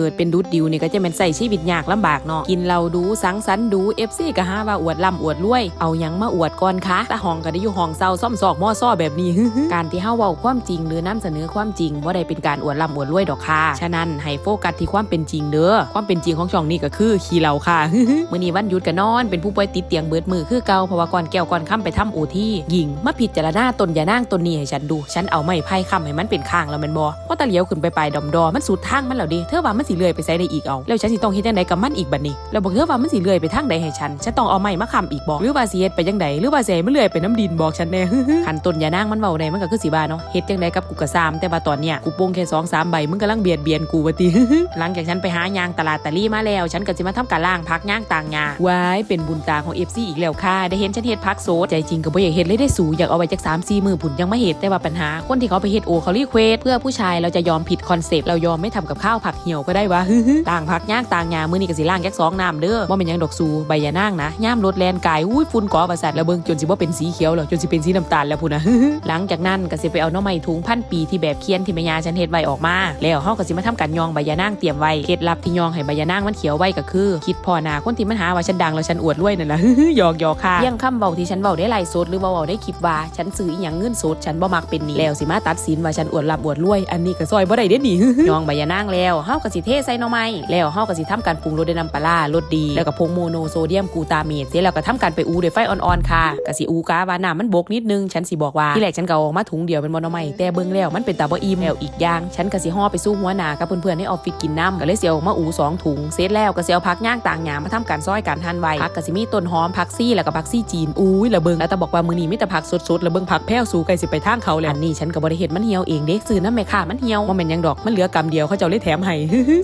กิดเป็นดุดดิวนี่ก็จะเป็นใส่ชีวิตยากลำบากเนาะกินเหล้าดูสังสรรค์ดูเอฟซีก็หาว่าอวดร่ำอวดรวย เอายังมาอวดก่อนคะแต่ห้องก็ได้อยู่ห้องเศร้าซ่อมซอกหม้อซ้อแบบนี้ การที่เฮาเว้าความจริงหรือนำเสนอความจริงบ่าได้เป็นการอวดร่ำอวดรวยดอกค่ะฉะนั้นให้โฟกัสที่ความเป็นจริงเด้อความเป็นจริงของช่องนี้ก็คือขี้เหล้าค่ะมื้อนี้วันหยุดก็นอน เป็นผู้ป่วยติดเตียงเบิดมือคือเก่าเพราะว่าก่อนแก้วก่อนค่ำไปทำโอที่หญิงมาพิดจารณาตนอย่านางตนนี้ให้ฉันดู ฉันเอาไม้ไผ่ค้ำให้มันเป็นข้างแล้วแมันบ่เพราะตะเหลียวขึ้นไปปลายดอมดอมันสุดทางมันแล้วดิเธอว่ามันสิเลื่อยไปไสได้อีกเอา แล้วฉันสิต้องเฮ็ดจังไดกับมันอีกบัดนี้ แล้วบอกเธอว่ามันสิเลื่อยไปทางใดให้ฉัน ฉันต้องเอาไม้มาค้ำอีกบ่หรือว่าสิเฮ็ดไปจังไดหรือว่าสิให้มันเลื่อยไปน้ำดินบอกฉันแน่คันต้นยานางมันเว้าได้มันก็คือสิบ้าเนาะเฮ็ดจังไดกับกูก็ซ้ำแต่ว่าตอนเนี้ยกูโป่งแค่2 3ใบมึงกำลังเบียดเบียนกูว่าติหลังจากฉันไปหายางตลาดตะลี่มาแล้ว ฉันก็สิมาทำการล่างพักย่างต่างงาว้ายเป็นบุญตาของ FC อีกแล้วค่ะได้เห็นฉันเฮ็ดพักโซดใจจริงก็บ่อยากเฮ็ดเลยได้สูอยากเอาไว้จัก3 4มื้อผุนยังไม่เฮ็ดแต่ว่าปัญหาคนที่เขาไปเฮ็ดโอเขารีเควสเพื่อผู้ชายเราจะยอมผิดคอนเซปต์เรายอมไม่ทำกับข้าวผักเหี่ยวก็ได้ได้วะฮึ่ต่างพักย่างต่างงามื้อนี้ก็สิล่างแยกสองน้ำเด้อบ่าเป็นยังดอกสูใบยานางนะย่ามรถแลนกายอุ้ยฝุ่นกอประสาทแล้วเบิ่งจนสิบ่าเป็นสีเขียวแล้วจนสิเป็นสีน้ำตาลแล้วพุ่นนะหลังจากนั้นก็สิไปเอาน้องไม้ถุงพันปีที่แบบเคียนที่แม่ยาฉันเฮ็ดไว้ออกมา แล้วเฮาก็สิมาทำการยองใบยานางเตรียมไว้เคล็ดลับที่ยองให้ใบยานางมันเขียวไว้ก็คือ คิดพอนาคนที่มันหาว่าฉันดังแล้วฉันอวดรวยนั่นล่ะหยอกหยอกค่ะเพียงคำเว้าที่ฉันเว้าได้ไลฟ์สดหรือเว้าได้คลิปว่าฉันซื้ออีหยังเงินสดฉันบ่มักเป็นนี้แล้วสิมาตัดสินว่าฉันอวดร่ำอวดรวยอันนี้ก็ซอยบ่ได้เด้นี่ยองใบยานางแล้วเฮาก็สิิเทใส่หน่อไม้แล้วเฮาก็สิทำการปรุงรสด้วยน้ำปลาร้ารสดี แล้วก็ผงโมโนโซเดียมกูตาเมตเสร็จแล้วก็ทำการไปอูด้วยไฟอ่อนๆค่ะก็สิอูกาว่าน้ำมันบกนิดนึงฉันสิบอกว่าที่แรกฉันก็ออกมาถุงเดียวเป็นบ่หน่อไม้แต่เบิ่งแล้วมันเป็นตาบ่อิ่มแล้วอีกอย่างฉันก็สิห่อไปสู้หัวหน้ากับเพื่อนๆในออฟฟิศกินน้ำก็เลยเอาออกมาอูสองถุงเสร็จแล้วก็สิเอาผักย่างต่างหยามาทำการซอยการหั่นไว้ผักก็สิมีต้นหอมผักซี่แล้วก็ผักซี่จีนอุ้ยล้วเบิ่งแล้วต่บอกว่ามื้อนี้มีแต่ผักสดๆล้วเบิ่งผักแพ้วสู่ใกลสิไปทางเขาแล้วอันนี้ฉันก็บ่ได้เฮ็ดมันเหี่ยวเองเด้ซื้อน้ำแม่ค้ามันเหี่ยวบ่แม่นหยังดอกมันเหลือกำเดียวเขาเจ้าเลยแถมให้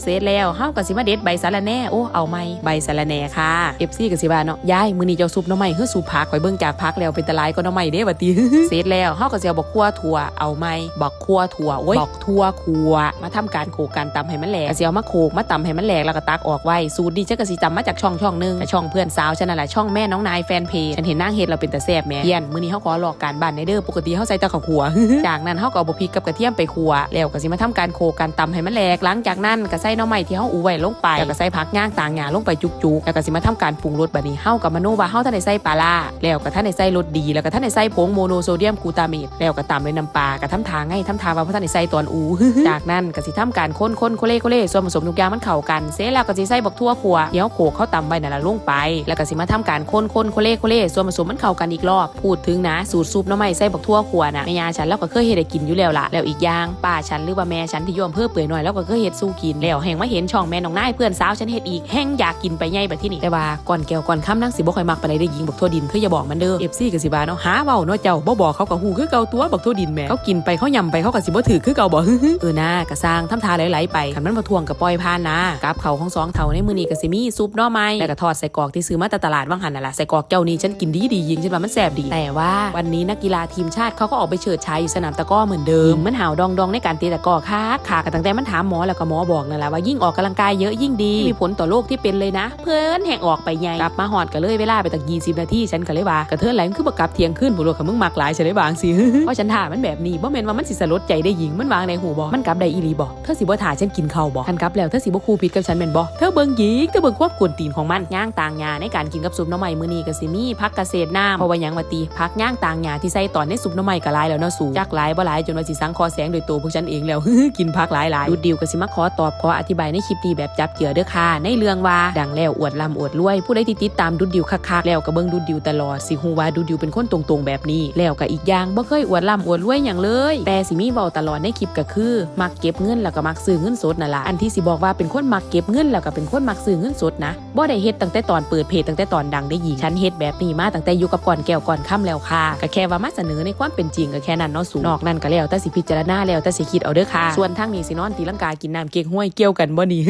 เสร็จแล้วเฮาก็สิมาเด็ดใบสะระแหน่โอ้เอาไหมใบสะระแหน่ค่ะ FC ก็สิว่าเนาะยายมื้อนี้เจ้าซุปหน่อไม้คือซุปผักข่อยเบิ่งจากผักแล้วเป็นตะไลายก็หน่อไม้เด้ว่าติเสร็จแล้วเฮาก็สิเอาบักคั่วถั่วเอาไหมบักคั่วถั่วโอ้ยบักทั่วคั่วมาทำการโขกการตำให้มันแหลกก็สิเอามาโขกมาตำให้มันแหลกแล้วก็ตักออกไว้สูตรนี้ฉันก็สิจำมาจากช่องช่องหนึงแต่ช่องเพื่อนสาวฉันนั่นแหละช่องแม่น้องนายแฟนเพจฉันเห็นนางเฮ็ดเราเป็นแต่แซ่บแหม่เพี้ยนมื้อนี้เฮาขอหลอกการบ้านในเด้อปกติเฮาใส่แต่ข้าวคั่วจากนั้นเฮาก็เอาบะพริกกับกระเทียมไปคั่วแล้วก็สิมาทำการโขกการตำให้มันแหลกหลังจากนั้นก็ก็ใส่หน่อไม้ที่เฮาอูไว้ลงไปแล้วก็ใส่ผักย่างต่างหญ้าลงไปจุกๆแล้วก็สิมาทำการปรุงรสบัดนี้เฮากับมโนว่าเฮาท่านได้ใส่ปลาร้าแล้วก็ท่านได้ใส่รสดี แล้วก็ท่านได้ใส่ผงโมโนโซเดียมกูตาเมตแล้วก็ตามด้วยน้ำปลาก็ทำทางให้ทำทางว่าบ่ท่านได้ใส่ตอนอูจากนั้นก็สิทำการคนๆโคเล่โคเล่ส่วนผสมทุกอย่างมันเข้ากัน เสร็จแล้วก็สิใส่บักทั่วขัวเดี๋ยวโขกเข้าตำไว้นั่นละลงไป แล้วก็สิมาทำการคนๆโคเล่โคเล่ส่วนผสมมันเข้ากันอีกรอบ พูดถึงนะสูตรซุปน้ำไม้ใส่บักทั่วขัวนะแม่ยาฉันแล้วก็เคยเฮ็ดให้กินอยู่แล้วล่ะแล้วอีกอย่างป้าฉันหรือว่าแม่ฉันที่อยู่อำเภอเปื่อยหน่อยแล้วก็เคยเฮ็ดสู้กินแล้วแห่งมาเห็นช่องแม่น้องนายเพื่อนสาวฉันเฮ็ดอีกแห่งอยากกินไปใหญ่แบบที่นี่แต่ว่าก่อนแก้วก่อนค่ำนั่งสิบ่ค่อยมักปานใดได้ยิงบักทั่วดินเธออย่าบอกมันเด้อ FC ก็สิว่าเนาะหาเว้าเนาะเจ้าบ่บอกเขาก็ฮู้คือเก่าตัวบักทั่วดินแหม่เขากินไปเขายำไปเขาก็สิบ่ถือคือเก่าบ่เออนะกะสร้างทำทาไหลๆไปคันมันมาทวงกับปล่อยผ่านนะกับเขาของสองเท่าในมือนี้ก็สิมีซุปหน่อไม้แล้วก็ทอดใส่กรอกที่ซื้อมาแต่ตลาดว่างหันน่ะล่ะใส่กรอกเจ้านี้ฉันกินดีดีๆยิงฉันว่ามันแสบดี แต่ว่าวันนี้นักกีฬาทีมชาติเขาก็ออกไปเฉิดฉายอยู่สนามตะกร้อเหมือนเดิมมันหาวดองดองๆในการตีตะกร้อค่ะขากันตั้งแต่มันถามหมอแล้วก็หมอบอกนั่นแหละว่ายิ่งออกกำลังกายเยอะยิ่งดี มีผลต่อโรคที่เป็นเลยนะ เพื่อนแห่งออกไปใหญ่กลับมาหอดก็เลยเวลาไปตั้ง20นาทีฉันก็เลยว่ากระเทินไหลมันคือบักกลับเที่ยงขึ้นบุรุษของมึงมักหลายฉันได้บางสิเพราะฉันถ่ามันแบบนี้บ่แม่นว่ามันสิสลดใจได้หญิงมันวางในหูบ่มันกลับได้อีหลีบ่เธอสิบ่ถ่าฉันกินข้าวบ่ทันกลับแล้วเธอสิบ่คูผิดกับฉันแม่นบ่เธอเบิ่งหญิงเธอเบิ่งความกวนตีนของมันย่างต่างหญ้าในการกินกับซุปหน่อไม้มื้อนี้ก็สิมีผักเกษตรน้ำเพราะว่าหยังว่าติผักย่างต่างหญ้าที่ใส่ตอนในซุปหน่อไม้ก็หลายแล้วเนาะสูจักหลายบ่หลายจนว่าสิสังคอแสงโดยตัวพวกฉันเองแล้วกินผักหลายหลายดูดิวก็สิมาขอตอบขออธิบายในคลิปนี้แบบจับเจือเด้อค่ะ ในเรื่องว่าดังแล้วอวดร่ำอวดรวย ผู้ใดที่ติดตามดูดดิวคักๆแล้วก็เบิ่งดูดดิวตลอดสิฮู้ว่าดูดดิวเป็นคนตรงๆแบบนี้ แล้วก็อีกอย่างบ่เคยอวดร่ำอวดรวยหยังเลย แต่สิมีเว้าตลอดในคลิปก็คือ มักเก็บเงินแล้วก็มักซื้อเงินสดนั่นล่ะอันที่สิบอกว่าเป็นคนมักเก็บเงินแล้วก็เป็นคนมักซื้อเงินสดนะบ่ได้เฮ็ดตั้งแต่ตอนเปิดเพจตั้งแต่ตอนดังได้ยิงฉันเฮ็ดแบบนี้มาตั้งแต่อยู่กับก่อนแก้วก่อนค่ำแล้วค่ะก็แค่ว่ามาเสนอในความเป็นจริงก็แค่นั้นเนาะสูงนอกนั้นก็แล้วแต่สิพิจารณาแล้วแต่สิคิดเอาเด้อค่ะส่วนทางนี้สินอนตีลังกากินน้ำเก๊กห้วยเกี่ยวกันบ่นี่